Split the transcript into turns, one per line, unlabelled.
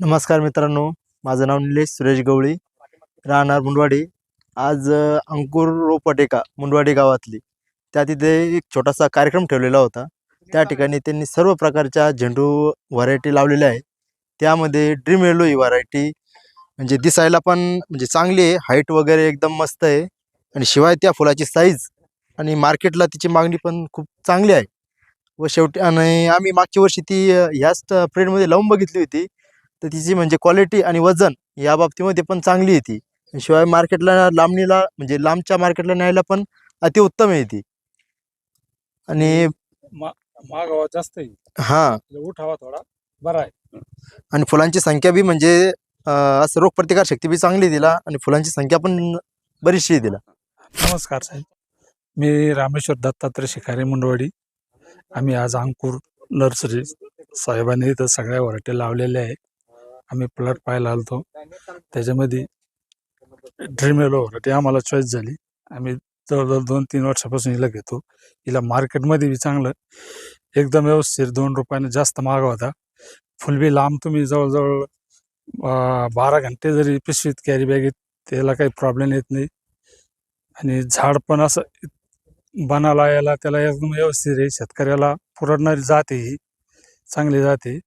नमस्कार मित्रांनो माझं नाव निलेश सुरेश गवळी राहणार मुंडवाडी. आज अंकुर रोपटेका मुंडवाडी गावातली. त्या तिथे एक छोटासा कार्यक्रम ठेवलेला होता. त्या ठिकाणी त्यांनी सर्व प्रकारच्या झेंडू व्हरायटी लावलेल्या आहे त्यामध्ये ड्रीम येलो ही व्हरायटी म्हणजे दिसायला पण म्हणजे चांगली आहे. हाईट वगैरे एकदम मस्त आहे. आणि शिवाय त्या फुलाची साईज आणि मार्केटला तिची मागणी पण खूप चांगली आहे. व शेवटी आणि आम्ही मागच्या वर्षी ती ह्याच प्रेडमध्ये लावून बघितली होती. तर तिची म्हणजे क्वालिटी आणि वजन या बाबतीमध्ये पण चांगली आहे ती. आणि शिवाय मार्केटला लांबणीला म्हणजे लांबच्या मार्केटला न्यायला पण अतिउत्तम आहे ती. आणि
मागावा जास्त
हां.
उठावा थोडा बरा आहे.
आणि फुलांची संख्या बी म्हणजे असं रोगप्रतिकार शक्ती बी चांगली तिला आणि फुलांची संख्या पण बरीचशी तिला.
नमस्कार साहेब. मी रामेश्वर दत्तात्रय शिकारी मुंडवाडी. आम्ही आज अंकुर नर्सरी साहेबांनी इथं सगळ्या व्हरायटी लावलेल्या आहे आम्ही प्लॉट पाहायला आलतो. त्याच्यामध्ये ड्रीम येलो व्हरायटी आम्हाला चॉईस झाली. आम्ही जवळजवळ दोन तीन वर्षापासून हिला घेतो. हिला मार्केटमध्ये बी चांगलं. एकदम व्यवस्थित दोन रुपयाने जास्त महाग होता. फुलबी लांब तुम्ही जवळजवळ बारा घंटे जरी पिशवीत कॅरी बॅगेत त्याला काही प्रॉब्लेम येत नाही. आणि झाड पण असं बनाला यायला त्याला एकदम व्यवस्थित आहे. शेतकऱ्याला पुरडणारी जात आहे ही. चांगली जाते